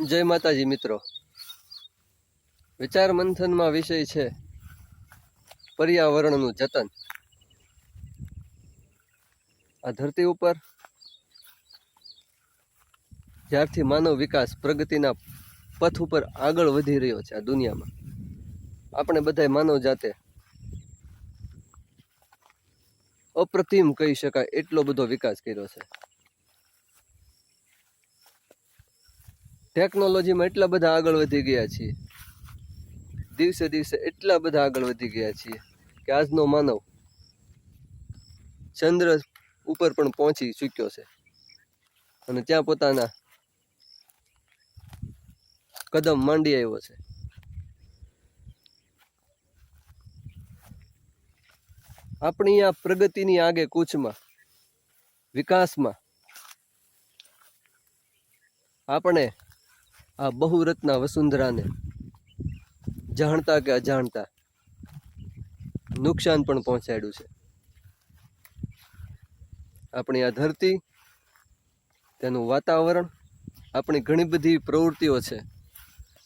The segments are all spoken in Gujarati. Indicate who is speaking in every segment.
Speaker 1: જય માતાજી, મિત્રો. વિચાર મંથનમાં વિષય છે પર્યાવરણનું જતન. આ ધરતી ઉપર જ્યારથી માનવ વિકાસ પ્રગતિના પથ ઉપર આગળ વધી રહ્યો છે આ દુનિયામાં. આપણે બધાય માનવ જાતે અપ્રતિમ કહી શકાય એટલો બધો વિકાસ કર્યો છે. ટેકનોલોજીમાં એટલા બધા આગળ વધી ગયા છીએ. દિવસે દિવસે એટલા બધા આગળ વધી ગયા છીએ કે આજનો માનવ ચંદ્ર ઉપર પણ પહોંચી ચૂક્યો છે. અને ત્યાં પોતાના કદમ માંડી આવ્યો છે. આપણી આ પ્રગતિની આગે કૂચમાં, વિકાસમાં, આપણે આ બહુરત્ના વસુંધરાને જાણતા કે અજાણતા નુકસાન પણ પહોંચાડ્યું છે. આપણી આ ધરતી, તેનું વાતાવરણ, આપણી ઘણી બધી પ્રવૃત્તિઓ છે,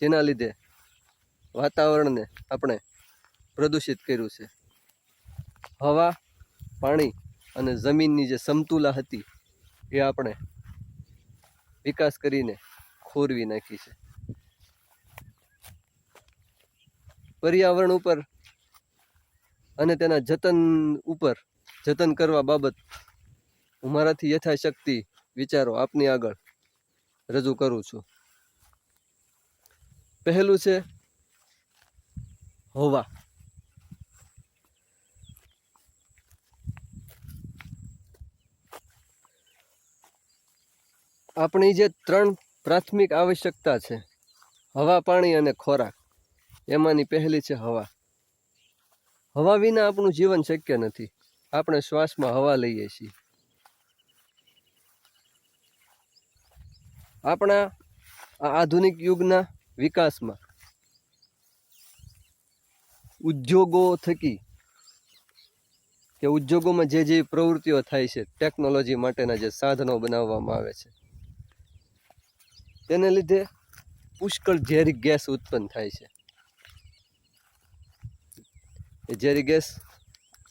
Speaker 1: જેના લીધે વાતાવરણને આપણે પ્રદૂષિત કર્યું છે. હવા, પાણી અને જમીનની જે સમતુલા હતી, એ આપણે વિકાસ કરીને ખોરવી નાખી છે. પર્યાવરણ ઉપર અને તેના જતન ઉપર જતન કરવા બાબત હું મારાથી યથાશક્તિ વિચારો આપની આગળ રજૂ કરું છું. પહેલું છે હોવા. આપણી જે ત્રણ પ્રાથમિક આવશ્યકતા છે. હવા, પાણી અને ખોરાક. એમાંની પહેલી છે હવા. હવા વિના આપણું જીવન શક્ય નથી. આપણે શ્વાસમાં હવા લઈએ છીએ. આપણા આ આધુનિક યુગના વિકાસમાં ઉદ્યોગો થકી કે ઉદ્યોગોમાં જે જે પ્રવૃત્તિઓ થાય છે, ટેકનોલોજી માટેના જે સાધનો બનાવવામાં આવે છે તેને લીધે પુષ્કળ ઝેરી ગેસ ઉત્પન્ન થાય છે. એ ઝેરી ગેસ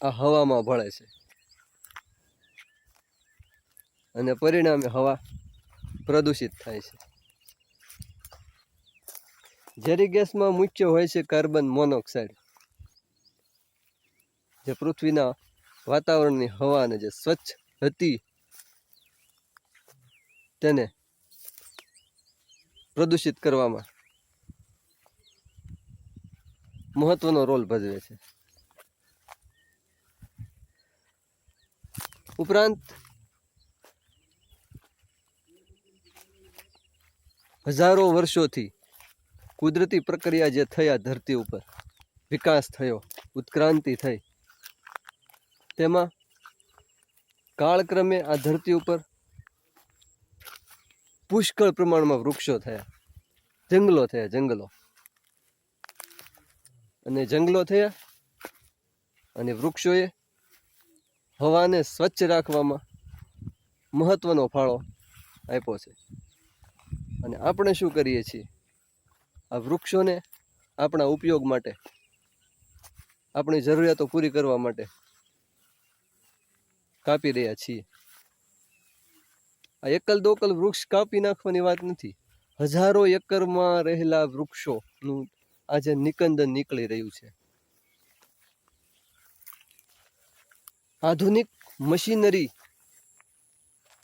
Speaker 1: આ હવામાં ભળે છે. અને પરિણામે હવા પ્રદૂષિત થાય છે. ઝેરી ગેસમાં મુખ્ય હોય છે કાર્બન મોનોક્સાઇડ, જે પૃથ્વીના વાતાવરણની હવાને જે સ્વચ્છ હતી તેને પ્રદૂષિત કરવામાં મહત્વનો રોલ ભજવે છે. ઉપરાંત હજારો વર્ષોથી કુદરતી પ્રક્રિયા જે થયા ધરતી ઉપર, વિકાસ થયો, ઉત્ક્રાંતિ થઈ, તેમાં કાળક્રમે આ ધરતી ઉપર પુષ્કળ પ્રમાણમાં વૃક્ષો થયા. જંગલો થયા, જંગલો. અને જંગલો થયા અને વૃક્ષોએ હવાને સ્વચ્છ રાખવામાં મહત્વનો ફાળો આપ્યો છે. અને આપણે શું કરીએ છીએ? આ વૃક્ષોને આપણા ઉપયોગ માટે, આપણી જરૂરિયાતો પૂરી કરવા માટે કાપી રહ્યા છીએ. આ એકલ દોકલ વૃક્ષ કાપી નાખવાની વાત નથી. હજારો એકરમાં રહેલા વૃક્ષોનું આજે નિકંદન નીકળી રહ્યું છે. આધુનિક મશીનરી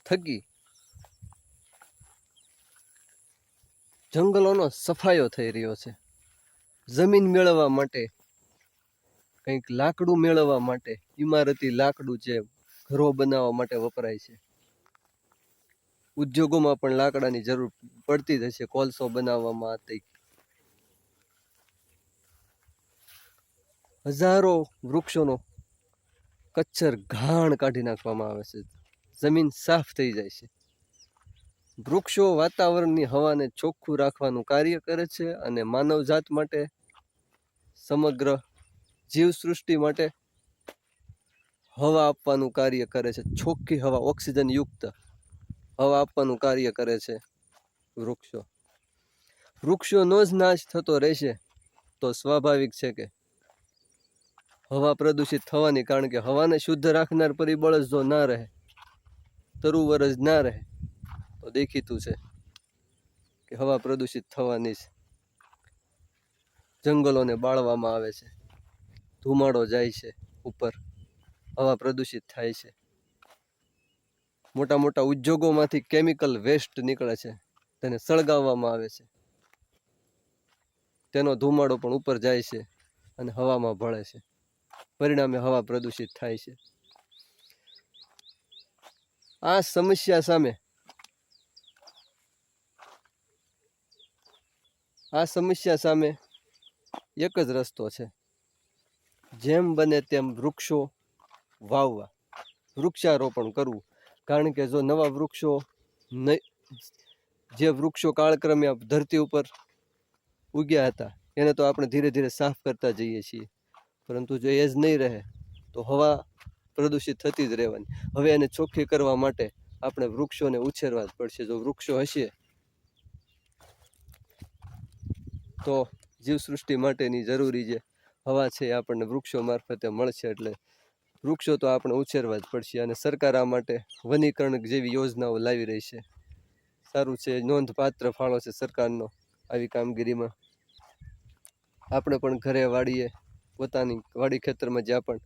Speaker 1: થકી જંગલોનો સફાયો થઈ રહ્યો છે. જમીન મેળવવા માટે, કંઈક લાકડું મેળવવા માટે, ઇમારતી લાકડું જે ઘરો બનાવવા માટે વપરાય છે. ઉદ્યોગોમાં પણ લાકડાની જરૂર પડતી જ હશે. કોલસો બનાવવામાં તે હજારો વૃક્ષોનો કચ્છર ઘાણ કાઢી નાખવામાં આવે છે. જમીન સાફ થઈ જાય છે. વૃક્ષો વાતાવરણની હવાને ચોખ્ખું રાખવાનું કાર્ય કરે છે અને માનવજાત માટે સમગ્ર જીવસૃષ્ટિ માટે હવા આપવાનું કાર્ય કરે છે. ચોખ્ખી હવા ઓક્સિજન યુક્ત હવા આપવાનું કાર્ય કરે છે. વૃક્ષો. વૃક્ષોનો જ નાશ થતો રહેશે તો સ્વાભાવિક છે કે હવા પ્રદૂષિત થવાની કારણ કે હવાને શુદ્ધ રાખનાર પરિબળ જ જો ના રહે, તરુવર જ ના રહે, તો દેખીતું છે કે હવા પ્રદૂષિત થવાની છે જંગલોને બાળવામાં આવે છે. ધુમાડો જાય છે ઉપર. હવા પ્રદૂષિત થાય છે. મોટા મોટા ઉદ્યોગોમાંથી કેમિકલ વેસ્ટ નીકળે છે, તેને સળગાવવામાં આવે છે. તેનો ધુમાડો પણ ઉપર જાય છે અને હવામાં ભળે છે. પરિણામે હવા પ્રદૂષિત થાય છે. આ સમસ્યા સામે આ સમસ્યા સામે એક જ રસ્તો છે. જેમ બને તેમ વૃક્ષો વાવવા, વૃક્ષારોપણ કરવું કારણ કે જો નવા વૃક્ષો જે વૃક્ષો કાળક્રમે ધરતી ઉપર ઉગ્યા હતા, એને તો આપણે ધીરે ધીરે સાફ કરતા જઈએ છીએ. પરંતુ જો એ જ નહીં રહે, તો હવા પ્રદૂષિત થતી જ રહેવાની. હવે એને ચોખ્ખી કરવા માટે આપણે વૃક્ષોને ઉછેરવા જ પડશે. જો વૃક્ષો હશે, તો જીવસૃષ્ટિ માટેની જરૂરી જે હવા છે એ આપણને વૃક્ષો મારફતે મળશે એટલે વૃક્ષો તો આપણે ઉછેરવા જ પડશે અને સરકાર આ માટે વનીકરણ જેવી યોજનાઓ લાવી રહી છે. સારું છે, નોંધપાત્ર ફાળો છે સરકારનો આવી કામગીરીમાં. આપણે પણ ઘરે વાડીએ, પોતાની વાડી ખેતરમાં જ્યાં પણ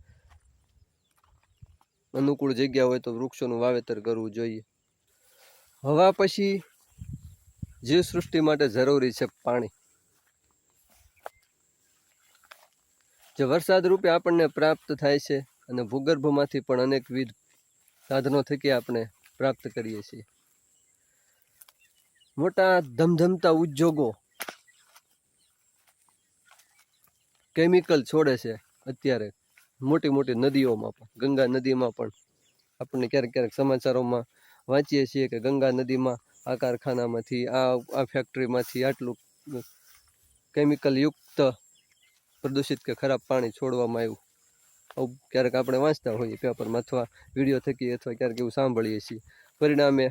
Speaker 1: અનુકૂળ જગ્યા હોય તો વૃક્ષોનું વાવેતર કરવું જોઈએ. હવા પછી જીવસૃષ્ટિ માટે જરૂરી છે પાણી. જે વરસાદ રૂપે આપણને પ્રાપ્ત થાય છે અને ભૂગર્ભમાંથી પણ અનેકવિધ સાધનો થકી આપણે પ્રાપ્ત કરીએ છીએ. મોટા ધમધમતા ઉદ્યોગો કેમિકલ છોડે છે અત્યારે. મોટી મોટી નદીઓમાં પણ, ગંગા નદીમાં પણ આપણને ક્યારેક ક્યારેક સમાચારોમાં વાંચીએ છીએ કે ગંગા નદીમાં આ કારખાનામાંથી, આ આ ફેક્ટરીમાંથી આટલું કેમિકલયુક્ત પ્રદૂષિત કે ખરાબ પાણી છોડવામાં આવ્યું. આવું ક્યારેક આપણે વાંચતા હોઈએ, પેપરમાં અથવા વીડિયો થકી અથવા ક્યારેક એવું સાંભળીએ છીએ. પરિણામે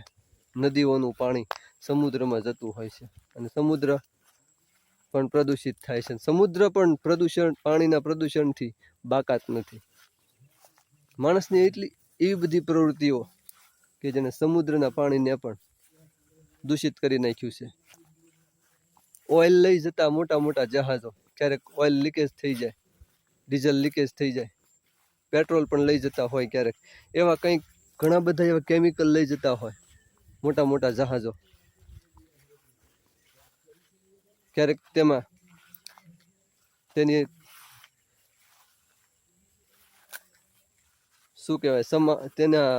Speaker 1: નદીઓનું પાણી સમુદ્રમાં જતું હોય છે અને સમુદ્ર પણ પ્રદૂષિત થાય છે. સમુદ્ર પણ પ્રદૂષણ, પાણીના પ્રદૂષણથી બાકાત નથી. માણસની એટલી, એવી બધી પ્રવૃત્તિઓ કે જેને સમુદ્રના પાણીને પણ દૂષિત કરી નાખ્યું છે. ઓઇલ લઈ જતા મોટા મોટા જહાજો, ક્યારેક ઓઇલ લીકેજ થઈ જાય, ડીઝલ લીકેજ થઈ જાય પેટ્રોલ પણ લઈ જતા હોય ક્યારેક. એવા કંઈક ઘણા બધા એવા કેમિકલ લઈ જતા હોય, મોટા મોટા જહાજો. ક્યારેક તેમાં તેની શું કહેવાય, સમા, તેના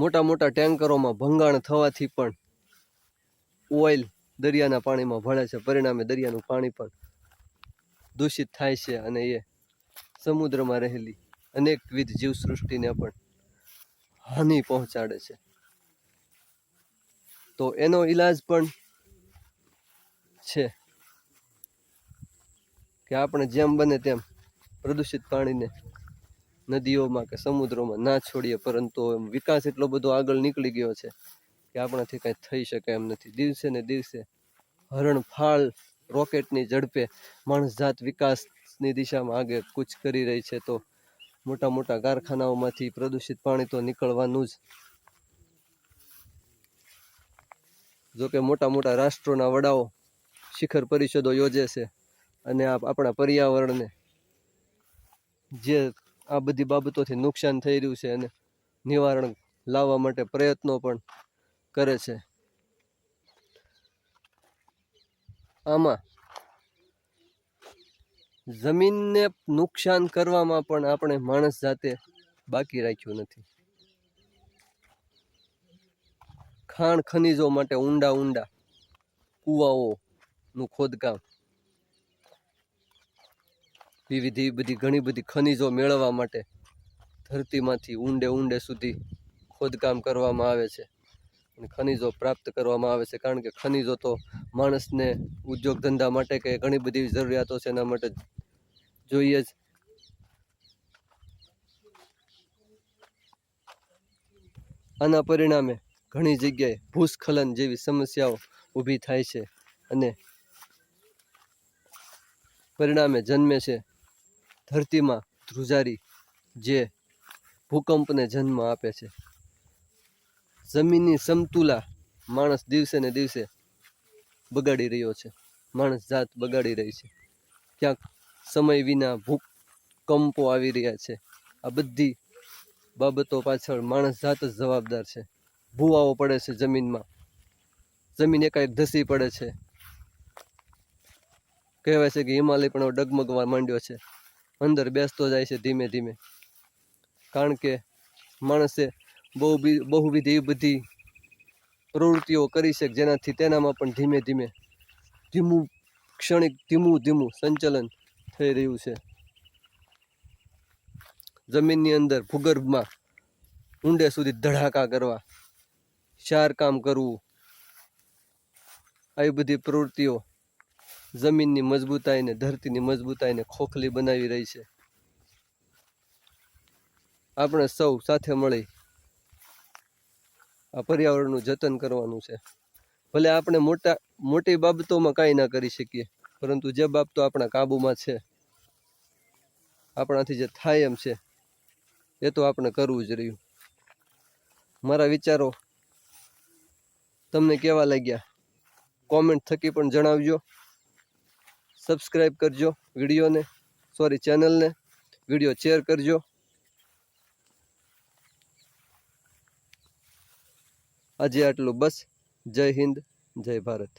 Speaker 1: મોટા મોટા ટેન્કરોમાં ભંગાણ થવાથી પણ ઓઇલ દરિયાના પાણીમાં ભળે છે. પરિણામે દરિયાનું પાણી પણ દૂષિત થાય છે અને એ સમુદ્રમાં રહેલી અનેકવિધ જીવસૃષ્ટિને પણ હાનિ પહોંચાડે છે. તો એનો ઈલાજ પણ છે કે આપણે જેમ બને તેમ પ્રદૂષિત પાણીને નદીઓમાં કે સમુદ્રોમાં ના છોડીએ, પરંતુ વિકાસ એટલો બધો આગળ નીકળી ગયો છે કે આપણાથી કાંઈ થઈ શકે એમ નથી. દિવસે ને દિવસે હરણફાળ રોકેટની ઝડપે માણસ જાત વિકાસની દિશામાં આગે કૂચ કરી રહી છે, તો મોટા મોટા કારખાનાઓમાંથી પ્રદૂષિત પાણી તો નીકળવાનું જ. જોકે મોટા મોટા રાષ્ટ્રોના વડાઓ શિખર પરિષદો યોજે છે અને આપણા પર્યાવરણને જે આ બધી બાબતોથી નુકસાન થઈ રહ્યું છે અને નિવારણ લાવવા માટે પ્રયત્નો પણ કરે છે. આમાં જમીનને નુકસાન કરવામાં પણ આપણે માણસ જાતે બાકી રાખ્યું નથી. ખાણ ખનીજો માટે ઊંડા ઊંડા કૂવાઓનું ખોદકામ. વિવિધ બધી ઘણી બધી ખનીજો મેળવવા માટે ધરતીમાંથી ઊંડે ઊંડે સુધી ખોદકામ કરવામાં આવે છે. અને ખનીજો પ્રાપ્ત કરવામાં આવે છે કારણ કે ખનીજો તો માણસને ઉદ્યોગ ધંધા માટે કે ઘણી બધી જરૂરિયાતો છે એના માટે જોઈએ જ. આના પરિણામે ઘણી જગ્યાએ ભૂસ્ખલન જેવી સમસ્યાઓ ઊભી થાય છે અને પરિણામે જન્મે છે ધરતીમાં ધ્રુજારી જે ભૂકંપને જન્મ આપે છે. જમીનની સમતુલા માણસ દિવસે ને દિવસે બગાડી રહ્યો છે. માણસ જાત બગાડી રહી છે. ક્યાંક સમય વિના ભૂકંપો આવી રહ્યા છે. આ બધી બાબતો પાછળ માણસ જાત જ જવાબદાર છે. ભૂવાઓ પડે છે જમીનમાં. જમીન એકાએક ધસી પડે છે. કહેવાય છે કે હિમાલય પણ ડગમગવા માંડ્યો છે. અંદર બેસતો જાય છે ધીમે ધીમે. કારણ કે માણસે બહુ બહુવિધ એવી બધી પ્રવૃત્તિઓ કરી છે જેનાથી તેનામાં પણ ધીમે ધીમે ધીમું ક્ષણિક ધીમું ધીમું સંચલન થઈ રહ્યું છે. જમીનની અંદર ભૂગર્ભમાં ઊંડે સુધી ધડાકા કરવા કામ કરવું, આવી બધી પ્રવૃત્તિઓ જમીનની મજબૂતાઈને, ધરતીની મજબૂતાઈને ખોખલી બનાવી રહી છે. આપણે સૌ સાથે મળી આ પર્યાવરણનું જતન કરવાનું છે. ભલે આપણે મોટા, મોટી બાબતોમાં કાંઈ ના કરી શકીએ, પરંતુ જે બાબતો આપણા કાબૂમાં છે આપણાથી જે થાય એમ છે, એ તો આપણે કરવું જ રહ્યું. મારા વિચારો તમને કેવા લાગ્યા? કોમેન્ટ થકી પણ જણાવજો. સબસ્ક્રાઈબ કરજો વિડીયોને, સોરી, ચેનલને, વીડિયો શેર કરજો. આજે આટલું બસ. જય હિન્દ, જય ભારત.